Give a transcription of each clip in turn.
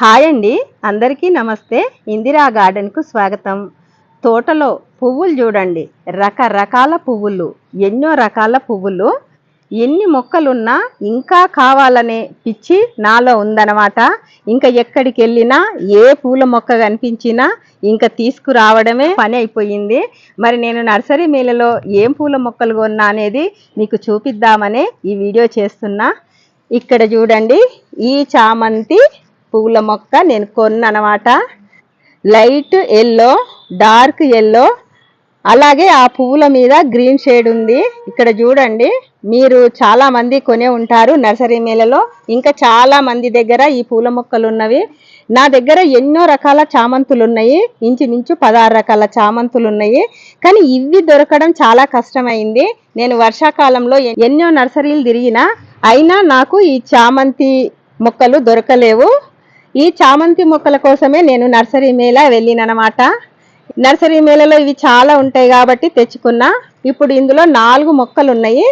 Hi అండి. అందరికీ నమస్తే. ఇందిరా గార్డెన్కు స్వాగతం. తోటలో పువ్వులు చూడండి. రకరకాల పువ్వులు. ఎన్నో రకాల పువ్వులు. ఎన్ని మొక్కలున్నా ఇంకా కావాలనే పిచ్చి నాలో ఉందన్నమాట. ఇంకా ఎక్కడికి వెళ్ళినా ఏ పూల మొక్క కనిపించినా ఇంకా తీసుకురావడమే పని అయిపోయింది. మరి నేను నర్సరీ మేళలో ఏం పూల మొక్కలు కొన్నా అనేది మీకు చూపిద్దామనే ఈ వీడియో చేస్తున్నా. ఇక్కడ చూడండి. ఈ చామంతి పువ్వుల మొక్క నేను కొన్ననమాట. Light yellow dark yellow. అలాగే ఆ పువ్వుల మీద గ్రీన్ షేడ్ ఉంది. ఇక్కడ చూడండి మీరు చాలా మంది కొనే ఉంటారు నర్సరీ మేళలో ఇంకా చాలా మంది దగ్గర ఈ పూల మొక్కలు ఉన్నవి. నా దగ్గర ఎన్నో రకాల చామంతులు ఉన్నాయి. ఇంచుమించు పదహారు రకాల చామంతులు ఉన్నాయి. కానీ ఇవి దొరకడం చాలా కష్టమైంది. నేను వర్షాకాలంలో ఎన్నో నర్సరీలు తిరిగినా అయినా నాకు ఈ చామంతి మొక్కలు దొరకలేవు. ఈ చామంతి మొక్కల కోసమే నేను నర్సరీ మేళ వెళ్ళిననమాట. నర్సరీ మేళలో ఇవి చాలా ఉంటాయి కాబట్టి తెచ్చుకున్నా. ఇప్పుడు ఇందులో నాలుగు మొక్కలు ఉన్నాయి.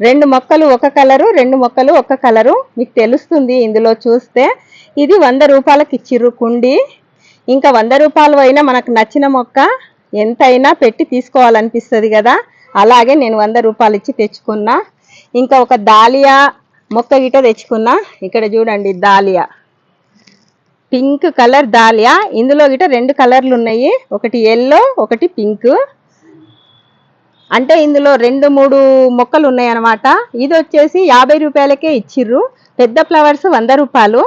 రెండు మొక్కలు ఒక కలరు రెండు మొక్కలు ఒక కలరు. మీకు తెలుస్తుంది ఇందులో చూస్తే. ఇది వంద రూపాయలకి ఇచ్చిర్రు కుండి. ఇంకా వంద రూపాయలు అయినా మనకు నచ్చిన మొక్క ఎంతైనా పెట్టి తీసుకోవాలనిపిస్తుంది కదా. అలాగే నేను వంద రూపాయలు ఇచ్చి తెచ్చుకున్నా. ఇంకా ఒక దాలియా మొక్క గిట తెచ్చుకున్నా. ఇక్కడ చూడండి దాలియా. Pink colour dahlia. ఇందులో గిట రెండు కలర్లు ఉన్నాయి. ఒకటి ఎల్లో ఒకటి పింక్ అంటే ఇందులో రెండు మూడు మొక్కలు ఉన్నాయి అన్నమాట. ఇది వచ్చేసి యాభై రూపాయలకే ఇచ్చిర్రు. పెద్ద ఫ్లవర్స్ వంద రూపాయలు.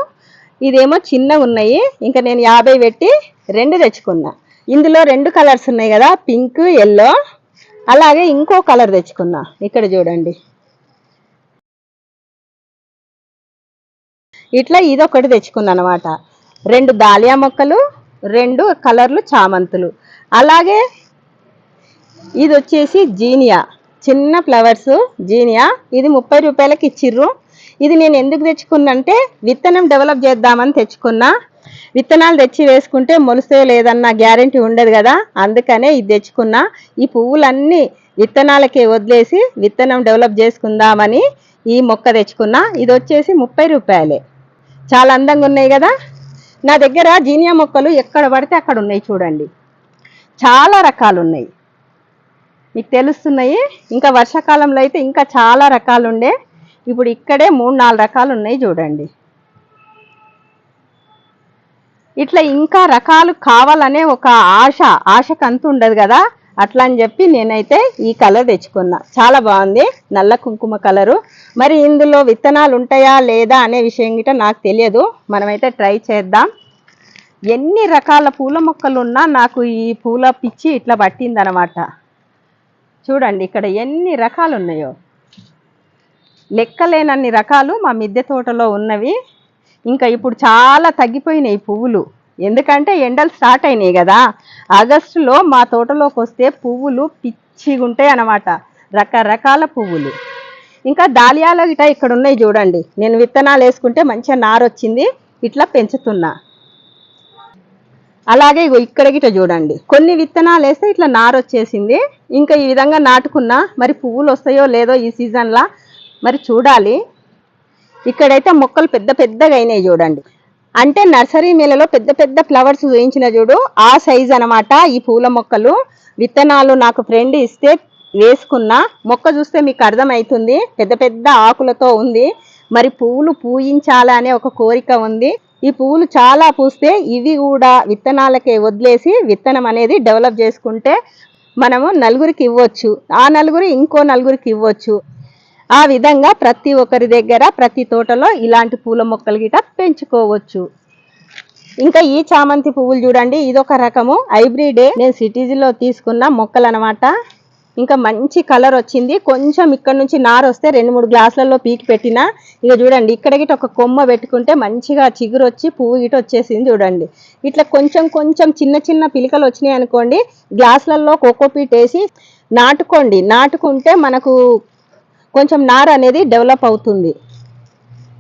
ఇదేమో చిన్న ఉన్నాయి. ఇంకా నేను యాభై పెట్టి రెండు తెచ్చుకున్నా. ఇందులో రెండు కలర్స్ ఉన్నాయి కదా పింక్ ఎల్లో అలాగే ఇంకో కలర్ తెచ్చుకున్నా. ఇక్కడ చూడండి. ఇట్లా ఇదొకటి తెచ్చుకున్నా అనమాట రెండు దాలియా మొక్కలు రెండు కలర్లు చామంతులు. అలాగే ఇది వచ్చేసి జీనియా. చిన్న ఫ్లవర్స్ జీనియా. ఇది ముప్పై రూపాయలకి ఇచ్చిర్రు. ఇది నేను ఎందుకు తెచ్చుకున్నంటే విత్తనం డెవలప్ చేద్దామని తెచ్చుకున్నా. విత్తనాలు తెచ్చి వేసుకుంటే మొలుస్తే లేదన్న గ్యారంటీ ఉండదు కదా అందుకనే ఇది తెచ్చుకున్నా. ఈ పువ్వులన్నీ విత్తనాలకే వదిలేసి విత్తనం డెవలప్ చేసుకుందామని ఈ మొక్క తెచ్చుకున్నా. ఇది వచ్చేసి ముప్పై రూపాయలే. చాలా అందంగా ఉన్నాయి కదా? నా దగ్గర జీనియా మొక్కలు ఎక్కడ పడితే అక్కడ ఉన్నాయి చూడండి. చాలా రకాలు ఉన్నాయి మీకు తెలుస్తున్నాయి. ఇంకా వర్షాకాలంలో అయితే ఇంకా చాలా రకాలు ఉండే ఇప్పుడు ఇక్కడే మూడు నాలుగు రకాలు ఉన్నాయి చూడండి. ఇట్లా ఇంకా రకాలు కావాలనే ఒక ఆశ ఆశకు అంత ఉండదు కదా. అట్లా అని చెప్పి నేనైతే ఈ కలర్ తెచ్చుకున్నా. చాలా బాగుంది. నల్ల కుంకుమ కలరు. మరి ఇందులో విత్తనాలు ఉంటాయా లేదా అనే విషయం గిట నాకు తెలియదు. మనమైతే ట్రై చేద్దాం. ఎన్ని రకాల పూల మొక్కలు ఉన్నా నాకు ఈ పూల పిచ్చి ఇట్లా పట్టిందనమాట. చూడండి ఇక్కడ ఎన్ని రకాలు ఉన్నాయో. లెక్కలేనన్ని రకాలు మా మిద్దె తోటలో ఉన్నవి. ఇంకా ఇప్పుడు చాలా తగ్గిపోయినాయి పువ్వులు. ఎందుకంటే ఎండలు స్టార్ట్ అయినాయి కదా. ఆగస్టులో మా తోటలోకి వస్తే పువ్వులు పిచ్చిగా ఉంటాయి అన్నమాట. రకరకాల పువ్వులు. ఇంకా దాలియాలో గిట ఇక్కడ ఉన్నాయి చూడండి. నేను విత్తనాలు వేసుకుంటే మంచిగా నారు వచ్చింది ఇట్లా పెంచుతున్నా. అలాగే ఇగో ఇక్కడ గిట చూడండి. కొన్ని విత్తనాలు వేస్తే ఇట్లా నారు వచ్చేసింది ఇంకా ఈ విధంగా నాటుకున్నా మరి పువ్వులు వస్తాయో లేదో ఈ సీజన్లో మరి చూడాలి. ఇక్కడైతే మొక్కలు పెద్ద పెద్దగా అయినాయి చూడండి. అంటే నర్సరీ మేళలో పెద్ద పెద్ద ఫ్లవర్స్ వేయించిన చూడు ఆ సైజ్ అన్నమాట ఈ పూల మొక్కలు. విత్తనాలు నాకు ఫ్రెండ్ ఇస్తే వేసుకున్నా. మొక్క చూస్తే మీకు అర్థమవుతుంది పెద్ద పెద్ద ఆకులతో ఉంది. మరి పువ్వులు పూయించాలనే ఒక కోరిక ఉంది. ఈ పువ్వులు చాలా పూస్తే ఇవి కూడా విత్తనాలకే వదిలేసి విత్తనం అనేది డెవలప్ చేసుకుంటే మనము నలుగురికి ఇవ్వచ్చు. ఆ నలుగురు ఇంకో నలుగురికి ఇవ్వచ్చు. ఆ విధంగా ప్రతి ఒక్కరి దగ్గర ప్రతి తోటలో ఇలాంటి పూల మొక్కలు గిట పెంచుకోవచ్చు. ఇంకా ఈ చామంతి పువ్వులు చూడండి ఇదొక రకము. హైబ్రిడే నేను సిటీజీలో తీసుకున్న మొక్కలు అనమాట ఇంకా మంచి కలర్ వచ్చింది. కొంచెం ఇక్కడ నుంచి నారు వస్తే రెండు మూడు గ్లాసులలో పీకి పెట్టిన ఇక చూడండి ఇక్కడ గిట ఒక కొమ్మ పెట్టుకుంటే మంచిగా చిగురు వచ్చి పువ్వు గిట వచ్చేసింది చూడండి. ఇట్లా కొంచెం కొంచెం చిన్న చిన్న పిలికలు వచ్చినాయి అనుకోండి గ్లాసులలో కోకోపీట్ వేసి నాటుకోండి. నాటుకుంటే మనకు కొంచెం నార అనేది డెవలప్ అవుతుంది.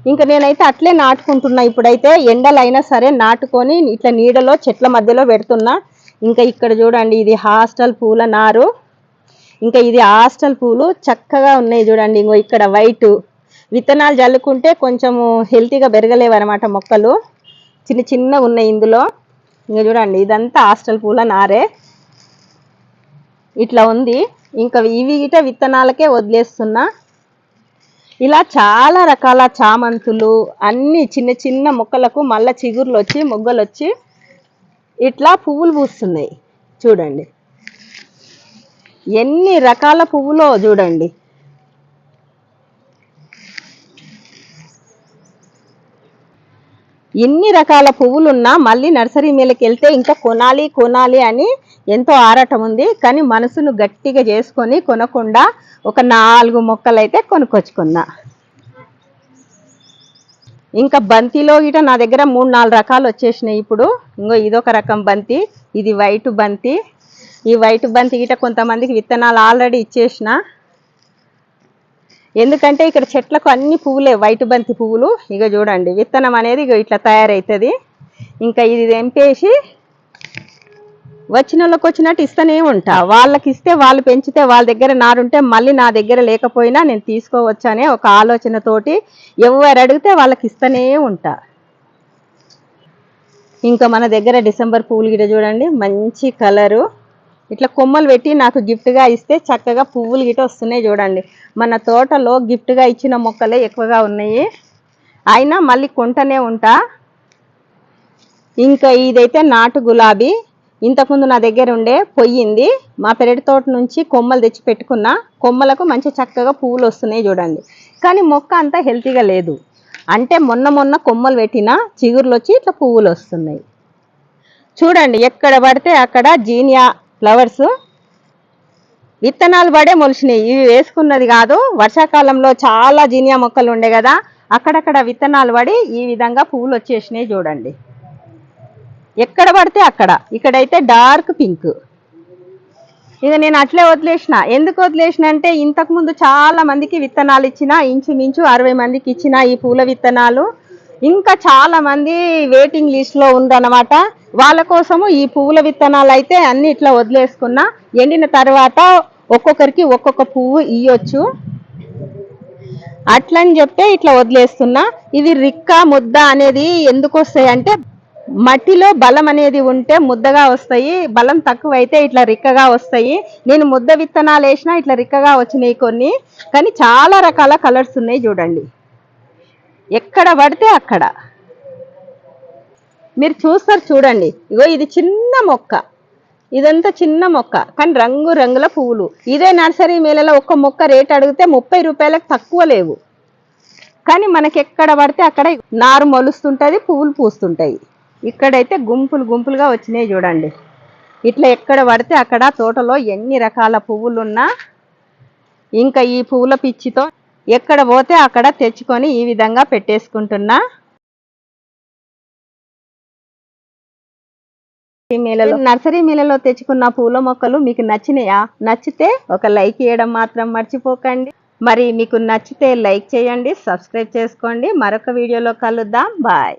ఇంకా నేనైతే అట్లే నాటుకుంటున్నా. ఇప్పుడైతే ఎండలైనా సరే నాటుకొని ఇట్లా నీడలో చెట్ల మధ్యలో పెడుతున్నా. ఇంకా ఇక్కడ చూడండి ఇది హాస్టల్ పూల నారు. ఇంకా ఇది హాస్టల్ పూలు చక్కగా ఉన్నాయి చూడండి. ఇంకో ఇక్కడ వైట్. విత్తనాలు చల్లుకుంటే కొంచెము హెల్తీగా పెరగలేవు అనమాట మొక్కలు. చిన్న చిన్న ఉన్నాయి ఇందులో. ఇంకా చూడండి ఇదంతా హాస్టల్ పూల నారే. ఇట్లా ఉంది. ఇంకా ఇవి గిట విత్తనాలకే వదిలేస్తున్నా. ఇలా చాలా రకాల చామంతులు అన్ని చిన్న చిన్న మొక్కలకు మళ్ళా చిగుర్లు వచ్చి మొగ్గలు వచ్చి ఇట్లా పువ్వులు పూస్తున్నాయి. చూడండి. ఎన్ని రకాల పువ్వులో చూడండి. ఎన్ని రకాల పువ్వులున్నా మళ్ళీ నర్సరీ మేళకి వెళ్తే ఇంకా కొనాలి కొనాలి అని ఎంతో ఆరాటం ఉంది. కానీ మనసును గట్టిగా చేసుకొని కొనకుండా ఒక నాలుగు మొక్కలైతే అయితే కొనుక్కొచ్చుకున్నా. ఇంకా బంతిలో గిట నా దగ్గర మూడు నాలుగు రకాలు వచ్చేసినాయి ఇప్పుడు. ఇంకో ఇదొక రకం బంతి ఇది వైట్ బంతి. ఈ వైట్ బంతి గిట కొంతమందికి విత్తనాలు ఆల్రెడీ ఇచ్చేసిన ఎందుకంటే ఇక్కడ చెట్లకు అన్ని పువ్వులే వైట్ బంతి పువ్వులు. ఇక చూడండి విత్తనం అనేది ఇక ఇట్లా తయారవుతుంది ఇంకా ఇది తెంపేసి వచ్చిన వాళ్ళకి వచ్చినట్టు ఇస్తూనే ఉంటా. వాళ్ళకి ఇస్తే వాళ్ళు పెంచితే వాళ్ళ దగ్గర నారుంటే మళ్ళీ నా దగ్గర లేకపోయినా నేను తీసుకోవచ్చనే ఒక ఆలోచనతోటి ఎవరు అడిగితే వాళ్ళకి ఇస్తూనే ఉంటా. ఇంకా మన దగ్గర డిసెంబర్ పువ్వులు గిట చూడండి మంచి కలరు. ఇట్లా కొమ్మలు పెట్టి నాకు గిఫ్ట్గా ఇస్తే చక్కగా పువ్వులు గిట వస్తున్నాయి చూడండి. మన తోటలో గిఫ్ట్గా ఇచ్చిన మొక్కలే ఎక్కువగా ఉన్నాయి. అయినా మళ్ళీ కొంటనే ఉంటా. ఇంకా ఇదైతే నాటు గులాబీ. ఇంతకుముందు నా దగ్గర ఉండే పొయ్యింది. మా పెరటి తోట నుంచి కొమ్మలు తెచ్చి పెట్టుకున్నా. కొమ్మలకు మంచి చక్కగా పువ్వులు వస్తున్నాయి చూడండి. కానీ మొక్క అంతా హెల్తీగా లేదు. అంటే మొన్న మొన్న కొమ్మలు పెట్టిన చిగురులు వచ్చి ఇట్లా పువ్వులు వస్తున్నాయి. చూడండి ఎక్కడ పడితే అక్కడ జీనియా ఫ్లవర్స్? విత్తనాలు పడే మొలిచినాయి ఇవి వేసుకున్నది కాదు వర్షాకాలంలో చాలా జీనియా మొక్కలు ఉండే కదా అక్కడక్కడ విత్తనాలు పడి ఈ విధంగా పువ్వులు వచ్చేసినాయి చూడండి. ఎక్కడ పడితే అక్కడ. ఇక్కడైతే డార్క్ పింక్. ఇక నేను అట్లే వదిలేసిన. ఎందుకు వదిలేసిన అంటే ఇంతకుముందు చాలా మందికి విత్తనాలు ఇచ్చిన ఇంచుమించు అరవై మందికి ఇచ్చిన ఈ పూల విత్తనాలు. ఇంకా చాలా మంది వెయిటింగ్ లిస్ట్లో ఉందన్నమాట వాళ్ళ కోసము ఈ పువ్వుల విత్తనాలు అయితే అన్ని ఇట్లా వదిలేసుకున్నా. ఎండిన తర్వాత ఒక్కొక్కరికి ఒక్కొక్క పువ్వు ఇయ్యొచ్చు. అట్లని చెప్తే ఇట్లా వదిలేస్తున్నా. ఇవి రిక్క ముద్ద అనేది ఎందుకు వస్తాయి అంటే మట్టిలో బలం అనేది ఉంటే ముద్దగా వస్తాయి. బలం తక్కువ అయితే ఇట్లా రిక్కగా వస్తాయి. నేను ముద్ద విత్తనాలు వేసినా ఇట్లా రిక్కగా వచ్చినాయి కొన్ని. కానీ చాలా రకాల కలర్స్ ఉన్నాయి చూడండి. ఎక్కడ పడితే అక్కడ. మీరు చూస్తారు చూడండి. ఇగో ఇది చిన్న మొక్క. ఇదంతా చిన్న మొక్క. కానీ రంగు రంగుల పువ్వులు. ఇదే నర్సరీ మేళలో ఒక్క మొక్క రేట్ అడిగితే ముప్పై రూపాయలకు తక్కువ లేవు. కానీ మనకి ఎక్కడ పడితే అక్కడ నారు మొలుస్తుంటుంది పువ్వులు పూస్తుంటాయి. ఇక్కడైతే గుంపులు గుంపులుగా వచ్చినాయి చూడండి. ఇట్లా ఎక్కడ పడితే అక్కడ తోటలో ఎన్ని రకాల పువ్వులు ఉన్నా ఇంకా ఈ పువ్వుల పిచ్చితో ఎక్కడ పోతే అక్కడ తెచ్చుకొని ఈ విధంగా పెట్టేసుకుంటున్నా. మేళలో. నర్సరీ మేళలో తెచ్చుకున్న పూల మొక్కలు మీకు నచ్చినాయా? నచ్చితే ఒక లైక్ ఇవ్వడం మాత్రం మర్చిపోకండి. మరి మీకు నచ్చితే లైక్ చేయండి సబ్స్క్రైబ్ చేసుకోండి. మరొక వీడియోలో కలుద్దాం. బాయ్.